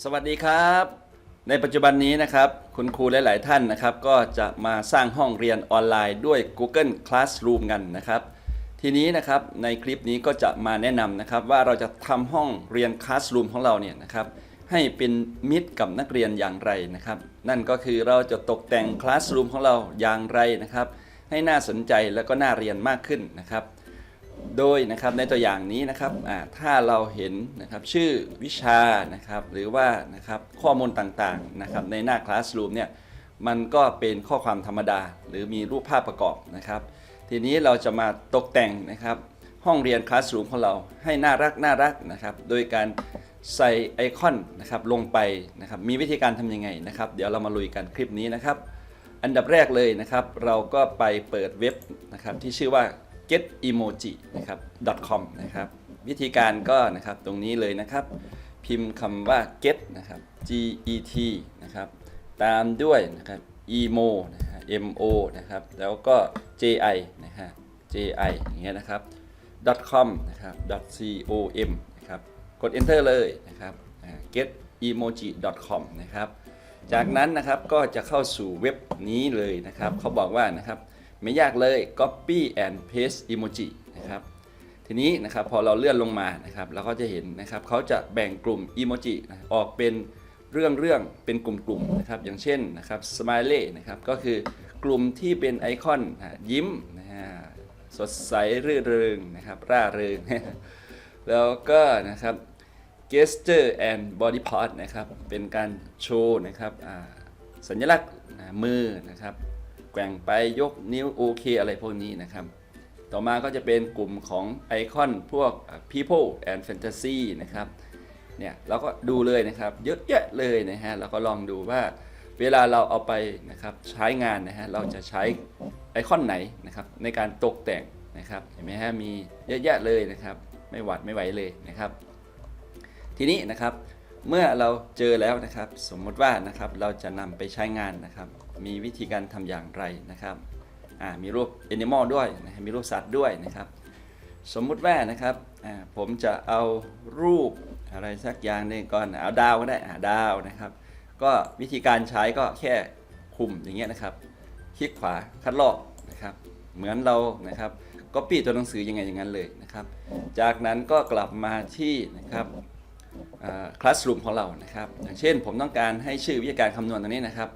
สวัสดีครับ ในปัจจุบันนี้นะครับ คุณครูหลาย ๆ ท่านนะครับ ก็จะมาสร้างห้องเรียนออนไลน์ด้วย Google Classroom กันนะครับ ทีนี้นะครับในคลิปนี้ก็จะมาแนะนำนะครับว่าเราจะทำห้องเรียน Classroom ของเราเนี่ยนะครับให้เป็นมิตรกับนักเรียนอย่างไรนะครับ นั่นก็คือเราจะตกแต่ง Classroom ของเราอย่างไรนะครับ ให้น่าสนใจและก็น่าเรียนมากขึ้นนะครับ โดยนะครับในตัวอย่างนี้นะครับถ้าเราเห็นนะครับชื่อวิชานะครับหรือว่านะครับข้อมูลต่างๆนะครับในหน้า Classroom เนี่ยมันก็เป็นข้อความธรรมดา หรือมีรูปภาพประกอบนะครับ ทีนี้เราจะมาตกแต่งนะครับห้องเรียน Classroom ของเราให้น่ารักน่ารักนะครับโดยการใส่ไอคอนนะครับลงไปนะครับมีวิธีการทำยังไงนะครับ เดี๋ยวเรามาลุยกันคลิปนี้นะครับ อันดับแรกเลยนะครับ เราก็ไปเปิดเว็บนะครับที่ชื่อว่า getemoji นะครับ .com นะครับ วิธีการก็นะครับตรงนี้เลยนะครับ พิมพ์คำว่า get นะครับ g e t นะครับ ตามด้วยนะครับ emo นะฮะ m o นะครับ แล้วก็ j i นะฮะ j i อย่างเงี้ยนะครับ .com นะครับ .com นะครับ กด enter เลยนะครับ getemoji.com นะครับ จากนั้นนะครับก็จะเข้าสู่เว็บนี้เลยนะครับ เขาบอกว่านะครับ ไม่ยากเลย copy and paste emoji นะครับทีนี้นะครับพอเราเลื่อนลงมานะครับเราก็จะเห็นนะครับเขาจะแบ่งกลุ่มอีโมจิออกเป็นเรื่องเรื่องๆเป็นกลุ่มๆนะครับอย่างเช่นนะครับสไมเล่นะครับก็คือกลุ่มที่เป็นไอคอนยิ้มนะฮะสดใสรื่นเริงนะครับร่าเริง แล้วก็นะครับ gesture and body part นะครับเป็นการโชว์นะครับสัญลักษณ์มือนะครับ แกว่งไปยกนิ้วโอเคอะไรพวกนี้นะครับ ต่อมาก็จะเป็นกลุ่มของไอคอนพวก people and fantasy นะครับเนี่ยเราก็ดูเลยนะครับเยอะแยะเลยนะฮะเราก็ลองดูว่าเวลาเราเอาไปนะครับใช้งานนะฮะเราจะใช้ไอคอนไหนนะครับในการตกแต่งนะครับเห็นไหมฮะมีเยอะแยะเลยนะครับ ไม่หวัดไม่ไหวเลยนะครับ ทีนี้นะครับเมื่อเราเจอแล้วนะครับ สมมติว่านะครับเราจะนำไปใช้งานนะครับ มีวิธีการทำอย่างไรนะครับมีรูป animal ด้วยนะมีรูปสัตว์ด้วยนะครับ สมมุติว่านะครับผมจะเอารูปอะไรสักอย่างหนึ่งก่อนเอาดาวก็ได้อ่าดาวนะครับ ก็วิธีการใช้ก็แค่คุมอย่างเงี้ยนะครับ คลิกขวาคัดลอกนะครับ เหมือนเรานะครับก็ปี้ตัวหนังสือยังไงอย่างนั้นเลยนะครับ จากนั้นก็กลับมาที่นะครับคลาส room ของเรานะครับ อย่างเช่นผมต้องการให้ชื่อวิธีการคำนวณตรงนี้นะครับ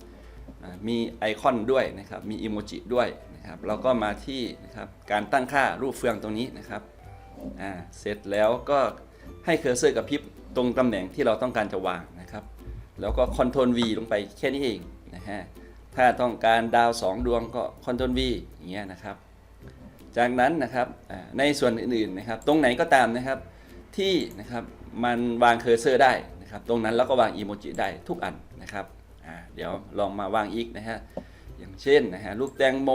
มีไอคอนด้วยนะครับ มีอีโมจิด้วยนะครับเราก็มาที่นะครับการตั้งค่ารูปเฟืองตรงนี้นะครับอ่าเสร็จแล้วก็ให้เคอร์เซอร์กับพริบตรงตำแหน่งที่เราต้องการจะวางนะครับ แล้วก็คอนโทรล V ลงไปแค่นี้เองนะฮะถ้าต้องการดาว 2 ดวงก็คอนโทรล V อย่างเงี้ยนะครับ จากนั้นนะครับในส่วนอื่นๆนะครับ ตรงไหนก็ตามนะครับที่นะครับมันวางเคอร์เซอร์ได้นะครับ ตรงนั้นแล้วก็วางอีโมจิได้ทุกอันนะครับ เดี๋ยวลองมาวางอีกนะฮะ อย่างเช่นนะฮะลูกแตงโม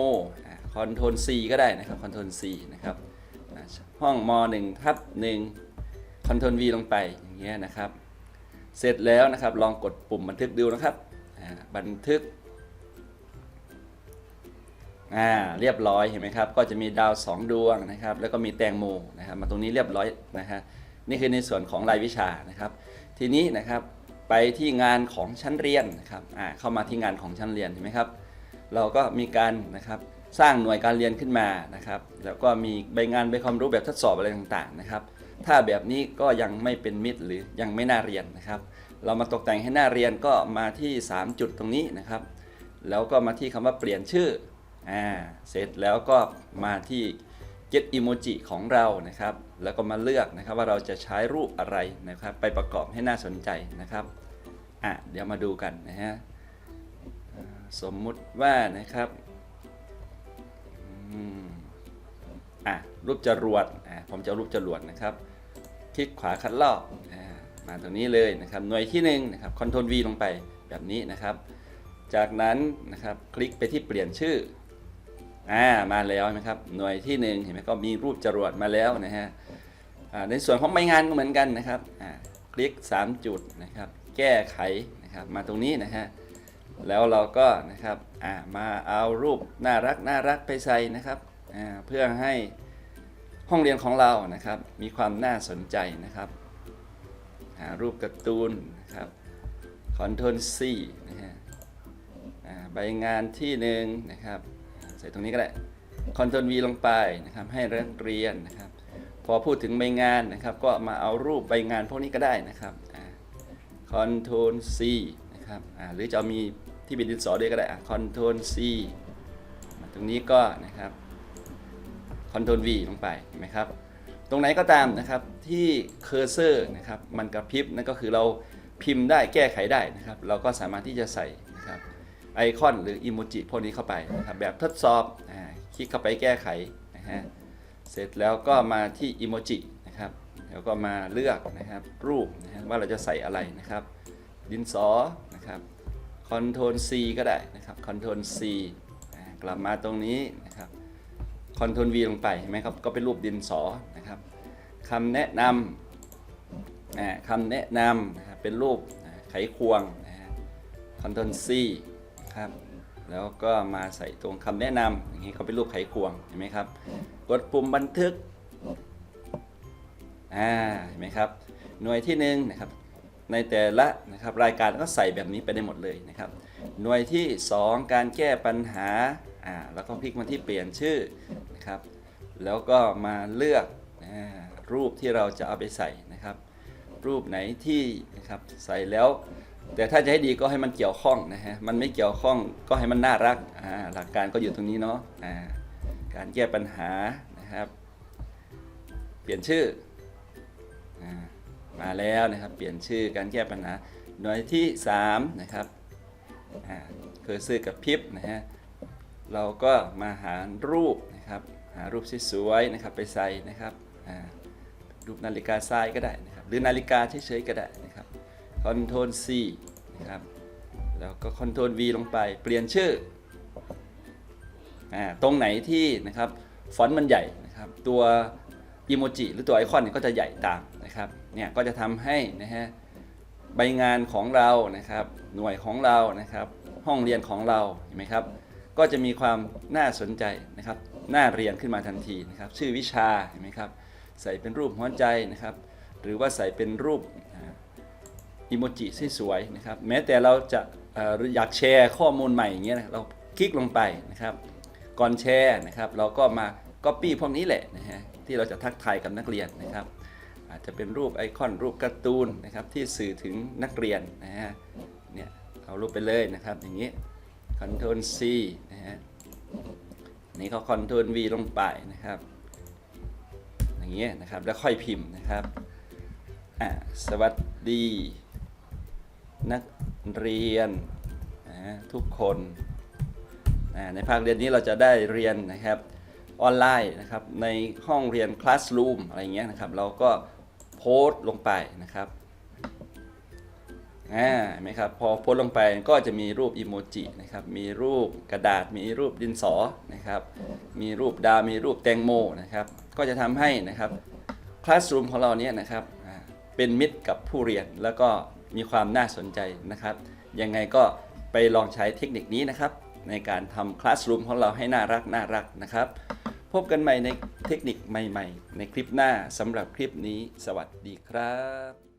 คอนโทรล C ก็ได้นะครับคอนโทรล C นะครับห้องม1ทับ1คอนโทรล V ลงไปอย่างเงี้ยนะครับ เสร็จแล้วนะครับลองกดปุ่มบันทึกดูนะครับบันทึกอ่าเรียบร้อยเห็นไหมครับ ก็จะมีดาว 2 ดวงนะครับ แล้วก็มีแตงโมนะครับ มาตรงนี้เรียบร้อยนะฮะนี่คือในส่วนของรายวิชานะครับ ทีนี้นะครับ ไปที่งานของชั้นเรียนนะครับอ่าเข้ามาที่งานของชั้นเรียนเห็นไหมครับ เราก็มีการนะครับสร้างหน่วยการเรียนขึ้นมานะครับ แล้วก็มีใบงานใบความรู้แบบทดสอบอะไรต่างๆนะครับ ถ้าแบบนี้ก็ยังไม่เป็นมิตรหรือยังไม่น่าเรียนนะครับ เรามาตกแต่งให้น่าเรียนก็มาที่ 3 จุดตรงนี้นะครับ แล้วก็มาที่คำว่าเปลี่ยนชื่ออ่าเสร็จแล้วก็มาที่ get emoji ของเรานะครับ แล้วก็มาเลือกนะครับว่าเราจะใช้รูปอะไรนะครับ ไปประกอบให้น่าสนใจนะครับอะเดี๋ยวมาดูกันนะฮะสมมุติว่านะครับอะรูปจรวดอะผมจะรูปจรวดนะครับ คลิกขวาคัดลอกอ่ามาตรงนี้เลยนะครับหน่วยที่หนึ่งนะครับคอนโทรล V ลงไปแบบนี้นะครับ จากนั้นนะครับคลิกไปที่เปลี่ยนชื่อ อ่ามาแล้วนะครับหน่วยที่หนึ่งเห็นไหมก็มีรูปจรวดมาแล้วนะฮะในส่วนของใบงานก็เหมือนกันนะครับคลิก 3 จุดนะครับ แก้ไขนะครับมาตรงนี้นะฮะแล้วเราก็นะครับมาเอารูปน่ารักน่ารักไปใส่นะครับเพื่อให้ห้องเรียนของเรานะครับ มีความน่าสนใจนะครับหารูปการ์ตูนนะครับ Ctrl C นะฮะใบงานที่หนึ่งนะครับ ใส่ตรงนี้ก็ได้ Ctrl V ลงไปนะครับให้นักเรียนนะครับ พอพูดถึงใบงานนะครับ ก็มาเอารูปใบงานพวกนี้ก็ได้นะครับอ่า Ctrl C นะครับหรือจะมีที่เป็นดินสอด้วยก็ได้อะ Ctrl C ตรงนี้ก็นะครับ Ctrl V ลงไปเห็นไหมครับ ตรงไหนก็ตามนะครับที่เคอร์เซอร์นะครับมันกระพริบนั่นก็คือเราพิมพ์ได้แก้ไขได้นะครับ เราก็สามารถที่จะใส่ ไอคอนหรืออิโมจิพวกนี้เข้าไปนะครับแบบทดสอบอคลิกเข้าไปแก้ไขนะฮะเสร็จแล้วก็มาที่อิโมจินะครับแล้วก็มาเลือกนะครับรูปนะฮะว่าเราจะใส่อะไรนะครับดินสอนะครับ Ctrl C ก็ได้นะครับ Ctrl C อ่ากลับมาตรงนี้นะครับ Ctrl V ลงไปเห็นไหมครับก็เป็นรูปดินสอนะครับคำแนะนำอ่าคำแนะนำนะครับเป็นรูปไขควงนะฮะ Ctrl C นะ ครับ แล้วก็มาใส่ตรงคำแนะนำอย่างนี้ก็เป็นรูปไขควงเห็นไหมครับ กดปุ่มบันทึกอ่าเห็นไหมครับ หน่วยที่หนึ่งนะครับในแต่ละนะครับรายการก็ใส่แบบนี้ไปได้หมดเลยนะครับ หน่วยที่ 2 การแก้ปัญหาอ่าแล้วก็คลิกมาที่เปลี่ยนชื่อนะครับ แล้วก็มาเลือกอรูปที่เราจะเอาไปใส่นะครับ รูปไหนที่นะครับใส่แล้ว แต่ถ้าจะให้ดีก็ให้มันเกี่ยวข้องนะฮะ มันไม่เกี่ยวข้องก็ให้มันน่ารักอ่าหลักการก็อยู่ตรงนี้เนาะอ่าการแก้ปัญหานะครับ เปลี่ยนชื่ออมาแล้วนะครับเปลี่ยนชื่อการแก้ปัญหาหน่วยที่3นะครับอ่าคือซื้อกับพิบนะฮะเราก็มาหารูปนะครับหารูปสวยๆนะครับไปใส่นะครับรูปนาฬิกาทรายก็ได้นะครับหรือนาฬิกาเฉยๆก็ได้นะ Ctrl C นะครับ แล้วก็ Ctrl V ลงไป เปลี่ยนชื่ออ่าตรงไหนที่นะครับฟอนต์มันใหญ่นะครับ ตัวอิโมจิหรือตัวไอคอนเนี่ยก็จะใหญ่ตามนะครับ เนี่ยก็จะทำให้นะฮะใบงานของเรานะครับ หน่วยของเรานะครับ ห้องเรียนของเราเห็นไหมครับ ก็จะมีความน่าสนใจนะครับน่าเรียนขึ้นมาทันทีนะครับ ชื่อวิชาเห็นไหมครับ ใส่เป็นรูปหัวใจนะครับ หรือว่าใส่เป็นรูป อิโมจิสวยๆนะครับ แม้แต่เราจะออยากแชร์ข้อมูลใหม่อย่างเงี้ยนะเราคลิกลงไปนะครับ ก่อนแชร์นะครับ เราก็มา Copy พวกนี้แหละนะฮะที่เราจะทักทายกับนักเรียนนะครับ อาจจะเป็นรูปไอคอนรูปการ์ตูนนะครับที่สื่อถึงนักเรียนนะฮะเนี่ยเอารูปไปเลยนะครับ อย่างนี้ Ctrl C นะฮะนี่ก็ Ctrl V ลงไปนะครับ อย่างเงี้ยนะครับแล้วค่อยพิมพ์นะครับอ่าสวัสดี นักเรียนนะทุกคนในภาคเรียนนี้เราจะได้เรียนนะครับออนไลน์นะครับในห้องเรียน Classroom อะไรเงี้ยนะครับเราก็โพสต์ลงไปนะครับอ่าเห็นไหมครับพอโพสต์ลงไปก็จะมีรูปอิโมจินะครับมีรูปกระดาษ มีรูปดินสอนะครับมีรูปดาวมีรูปแตงโมนะครับก็จะทำให้นะครับ Classroom ของเราเนี่ยนะครับเป็นมิตรกับผู้เรียนแล้วก็ มีความน่าสนใจนะครับ ยังไงก็ไปลองใช้เทคนิคนี้นะครับ ในการทำคลาสรูมของเราให้น่ารักน่ารักนะครับ พบกันใหม่ในเทคนิคใหม่ ๆ ในคลิปหน้าสำหรับคลิปนี้ สวัสดีครับ